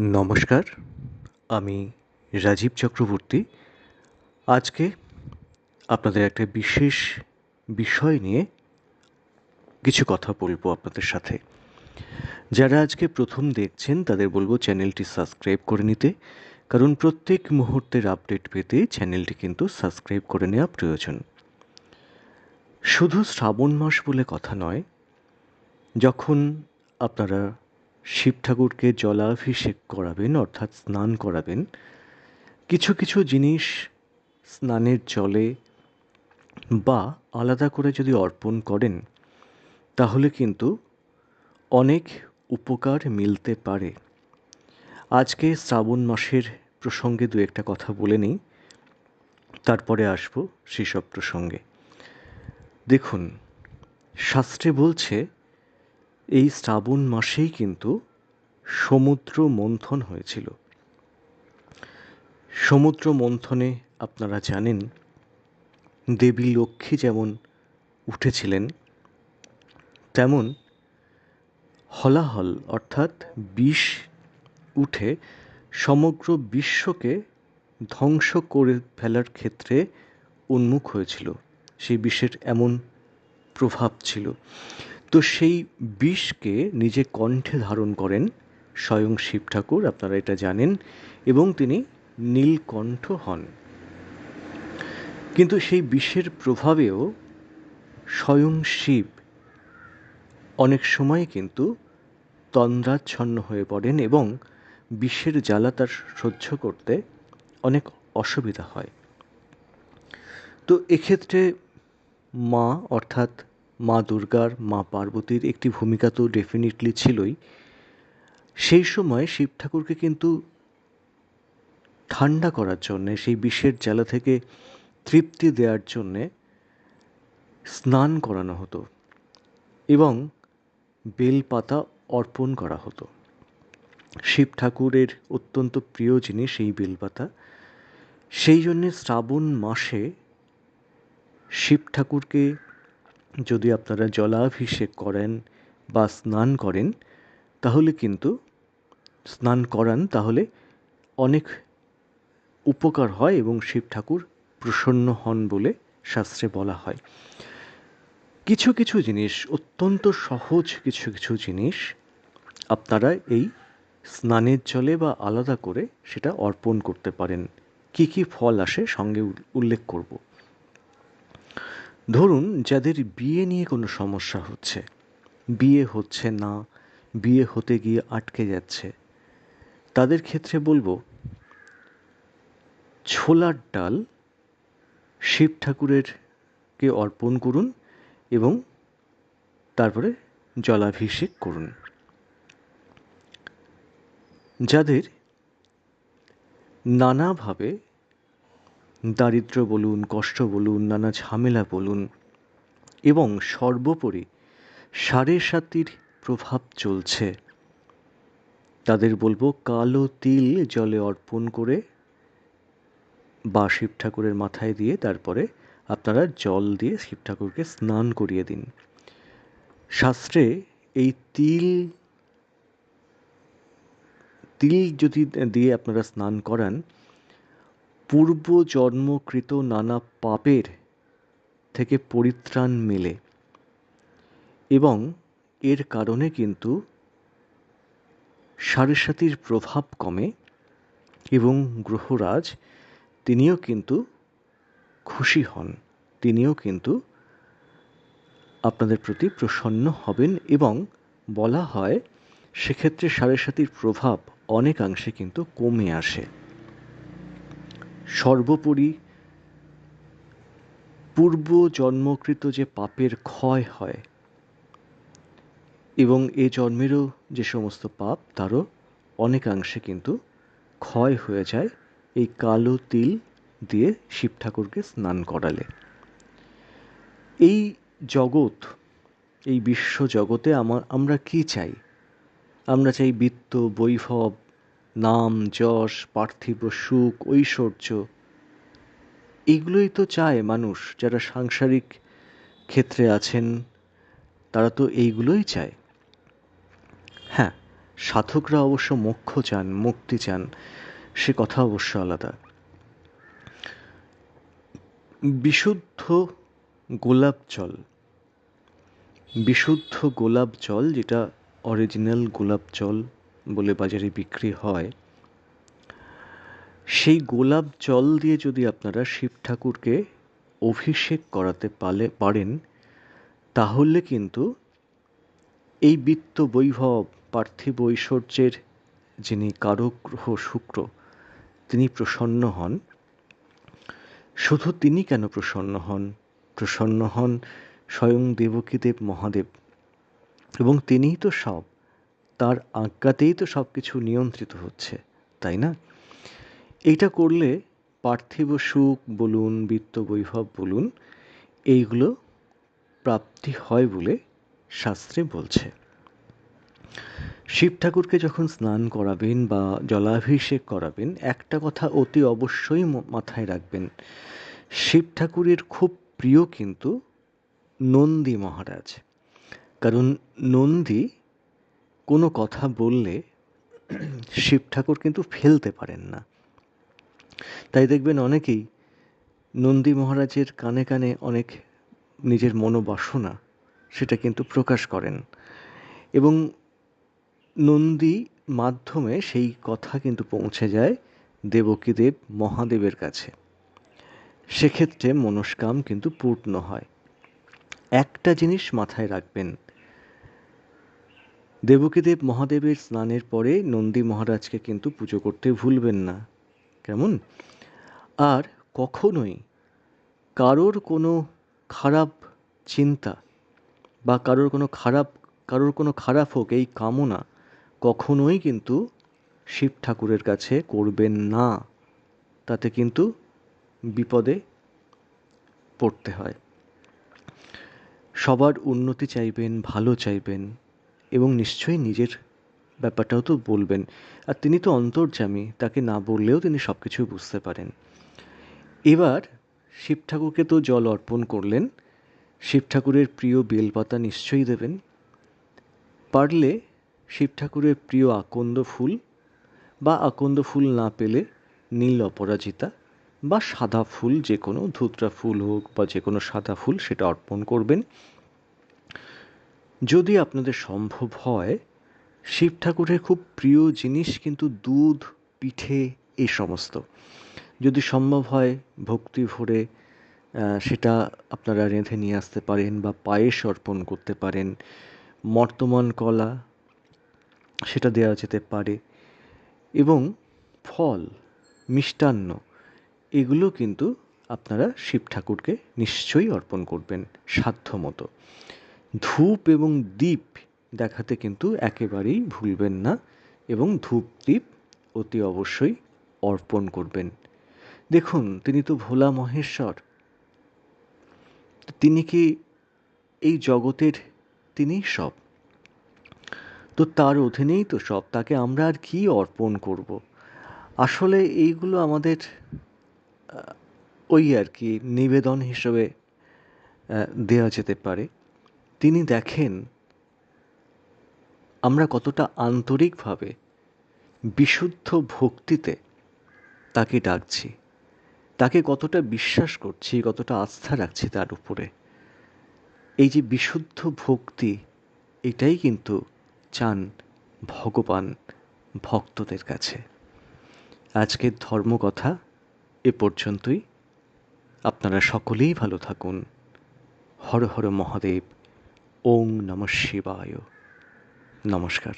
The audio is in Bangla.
নমস্কার, আমি রাজীব চক্রবর্তী। আজকে আপনাদের একটা বিশেষ বিষয় নিয়ে কিছু কথা বলব আপনাদের সাথে। যারা আজকে প্রথম দেখছেন, তাদের বলব চ্যানেলটি সাবস্ক্রাইব করে নিতে, কারণ প্রত্যেক মুহূর্তের আপডেট পেতে চ্যানেলটি কিন্তু সাবস্ক্রাইব করে নেওয়া প্রয়োজন। শুধু শ্রাবণ মাস বলে কথা নয়, যখন আপনারা শিব ঠাকুরকে জলাভিষেক করাবেন, অর্থাৎ স্নান করাবেন। কিছু কিছু জিনিস স্নানের জলে বা আলাদা করে যদি অর্পণ করেন, তাহলে কিন্তু অনেক উপকার মিলতে পারে। আজকে শ্রাবণ মাসের প্রসঙ্গে দু একটা কথা বলে নিই, তারপরে আসব সেসব প্রসঙ্গে। দেখুন, শাস্ত্রে বলছে এই শ্রাবণ মাসেই কিন্তু সমুদ্র মন্থন হয়েছিল। সমুদ্র মন্থনে আপনারা জানেন, দেবী লক্ষ্মী যেমন উঠেছিলেন, তেমন হলাহল অর্থাৎ বিষ উঠে সমগ্র বিশ্বকে ধ্বংস করে ফেলার ক্ষেত্রে উন্মুখ হয়েছিল। সেই বিষের এমন প্রভাব ছিল। তো সেই বিষকে নিজে কণ্ঠে ধারণ করেন স্বয়ং শিব ঠাকুর, আপনারা এটা জানেন, এবং তিনি নীলকণ্ঠ হন। কিন্তু সেই বিষের প্রভাবেও স্বয়ং শিব অনেক সময় কিন্তু তন্দ্রাচ্ছন্ন হয়ে পড়েন এবং বিষের জ্বালা তার সহ্য করতে অনেক অসুবিধা হয়। তো এক্ষেত্রে মা, অর্থাৎ মা দুর্গার মা পার্বতীর একটি ভূমিকা তো ডেফিনেটলি ছিলই। সেই সময় শিব ঠাকুরকে কিন্তু ঠান্ডা করার জন্যে, সেই বিষের জ্বালা থেকে তৃপ্তি দেওয়ার জন্যে স্নান করানো হতো এবং বেলপাতা অর্পণ করা হতো। শিব ঠাকুরের অত্যন্ত প্রিয় জিনিস এই বেলপাতা, সেই জন্যে শ্রাবণ মাসে শিব ঠাকুরকে যদি আপনারা জলাভিষেক করেন বা স্নান করেন, তাহলে কিন্তু স্নান করান, তাহলে অনেক উপকার হয় এবং শিব ঠাকুর প্রসন্ন হন বলে শাস্ত্রে বলা হয়। কিছু কিছু জিনিস, অত্যন্ত সহজ কিছু কিছু জিনিস আপনারা এই স্নানের জলে বা আলাদা করে সেটা অর্পণ করতে পারেন। কি কি ফল আসে সঙ্গে উল্লেখ করব। ধরুন, যাদের বিয়ে নিয়ে কোনো সমস্যা হচ্ছে। বিয়ে হচ্ছে না, বিয়ে হতে গিয়ে আটকে যাচ্ছে। তাদের ক্ষেত্রে বলব, ছোলার ডাল শিব ঠাকুরের কে অর্পণ করুন এবং তারপরে জলাভিষেক করুন। যাদের নানাভাবে দারিদ্র বলুন, কষ্ট বলুন, নানা ঝামেলা বলুন, এবং সর্বোপরি সাড়ে সাতির প্রভাব চলছে। তাদের বলব, কালো তিল জলে অর্পণ করে বা শিব ঠাকুরের মাথায় দিয়ে তারপরে আপনারা জল দিয়ে শিব ঠাকুরকে স্নান করিয়ে দিন। শাস্ত্রে এই তিল তিল যদি দিয়ে আপনারা স্নান করান পূর্ব জন্মকৃত নানা পাপের থেকে পরিত্রাণ মেলে। এবং এর কারণে কিন্তু সাড়ে প্রভাব কমে এবং গ্রহরাজ তিনিও কিন্তু খুশি হন। তিনিও কিন্তু আপনাদের প্রতি প্রসন্ন হবেন এবং বলা হয়, সেক্ষেত্রে সাড়ে সাতির প্রভাব অনেকাংশে কিন্তু কমে আসে। সর্বোপরি পূর্ব জন্মকৃত যে পাপের ক্ষয় হয় এবং এ জন্মেরও যে সমস্ত পাপ, তারও অনেকাংশে কিন্তু ক্ষয় হয়ে যায় এই কালো তিল দিয়ে শিব ঠাকুরকে স্নান করালে। এই জগৎ, এই বিশ্ব জগতে আমার আমরা কি চাই? আমরা চাই বিত্ত, বৈভব নাম, যশ, পার্থিব সুখ, ঐশ্বর্য। এগুলোই তো চায় মানুষ, যারা সাংসারিক ক্ষেত্রে আছেন, তারা তো এইগুলোই চায়। হ্যাঁ সাধকরা অবশ্য মোক্ষ চান, মুক্তি চান, সে কথা অবশ্য আলাদা। বিশুদ্ধ গোলাপ জল। বিশুদ্ধ গোলাপ জল, যেটা অরিজিনাল গোলাপ জল বলে বাজারে বিক্রি হয়, সেই গোলাপ জল দিয়ে যদি আপনারা শিব ঠাকুরকে অভিষেক করাতে পালে, পারেন, তাহলে কিন্তু এই বিত্ত বৈভব পার্থিব ঐশ্বর্যের যিনি কারক গ্রহ শুক্র, তিনি প্রসন্ন হন। শুধু তিনি কেন প্রসন্ন হন? প্রসন্ন হন স্বয়ং দেবকীদেব মহাদেব এবং তিনিই তো সব তার আজ্ঞাতেই তো সব কিছু নিয়ন্ত্রিত হচ্ছে, তাই না? এইটা করলে পার্থিব সুখ বলুন, বিত্ত বৈভব বলুন, এইগুলো প্রাপ্তি হয় বলে শাস্ত্রে বলছে। শিব ঠাকুরকে যখন স্নান করাবেন বা জলাভিষেক করাবেন, একটা কথা অতি অবশ্যই মাথায় রাখবেন। শিব ঠাকুরের খুব প্রিয় কিন্তু নন্দী মহারাজ। কারণ নন্দী কোনো কথা বললে শিব ঠাকুর কিন্তু ফেলতে পারেন না। তাই দেখবেন অনেকেই নন্দী মহারাজের কানে কানে অনেক নিজের মনোবাসনা সেটা কিন্তু প্রকাশ করেন এবং নন্দী মাধ্যমে সেই কথা কিন্তু পৌঁছে যায় দেবকীদেব মহাদেবের কাছে। সেক্ষেত্রে মনস্কাম কিন্তু পূর্ণ হয়। একটা জিনিস মাথায় রাখবেন দেবকীদেব মহাদেবের স্নানের পরে নন্দী মহারাজকে কিন্তু পুজো করতে ভুলবেন না। কেমন? আর কখনোই কারোর কোনো খারাপ চিন্তা বা কারোর কোনো খারাপ, কারোর কোনো খারাপ হোক এই কামনা কখনোই কিন্তু শিব ঠাকুরের কাছে করবেন না। তাতে কিন্তু বিপদে পড়তে হয়। সবার উন্নতি চাইবেন, ভালো চাইবেন। এবং নিশ্চয়ই নিজের ব্যাপারটাও তো বলবেন। আর তিনি তো অন্তর্যামী, তাকে না বললেও তিনি সব কিছু বুঝতে পারেন। এবার শিব ঠাকুরকে তো জল অর্পণ করলেন। শিব ঠাকুরের প্রিয় বেলপাতা নিশ্চয়ই দেবেন। পারলে শিব ঠাকুরের প্রিয় আকন্দ ফুল বা আকন্দ ফুল না পেলে নীল অপরাজিতা বা সাদা ফুল, যে কোনো ধুতরা ফুল হোক বা যে কোনো সাদা ফুল সেটা অর্পণ করবেন। যদি আপনাদের সম্ভব হয়, শিব ঠাকুরের খুব প্রিয় জিনিস কিন্তু দুধ, পিঠে এই সমস্ত। যদি সম্ভব হয় ভক্তি ভরে সেটা আপনারা রেঁধে নিয়ে আসতে পারেন বা পায়েস অর্পণ করতে পারেন, মর্তমান কলা, সেটা দেওয়া যেতে পারে। এবং ফল, মিষ্টান্ন, এগুলো কিন্তু আপনারা শিব ঠাকুরকে নিশ্চয়ই অর্পণ করবেন সাধ্য মতো ধূপ এবং দ্বীপ দেখাতে কিন্তু একেবারেই ভুলবেন না এবং ধূপ দ্বীপ অতি অবশ্যই অর্পণ করবেন। দেখুন, তিনি তো ভোলা মহেশ্বর। তিনি কি এই জগতের তিনিই সব? তো তার অধীনেই তো সব, তাকে আমরা আর কি অর্পণ করব? আসলে এইগুলো আমাদের ওই আর কি নিবেদন হিসেবে দেওয়া যেতে পারে। তিনি দেখেন আমরা কতটা আন্তরিকভাবে বিশুদ্ধ ভক্তিতে তাকে ডাকছি, তাকে কতটা বিশ্বাস করছি, কতটা আস্থা রাখছি তার উপরে। এই যে বিশুদ্ধ ভক্তি, এটাই কিন্তু চান ভগবান ভক্তদের কাছে। আজকের ধর্মকথা এ পর্যন্তই। আপনারা সকলেই ভালো থাকুন। হর হর মহাদেব। ওং নম শিবায়। নমস্কার।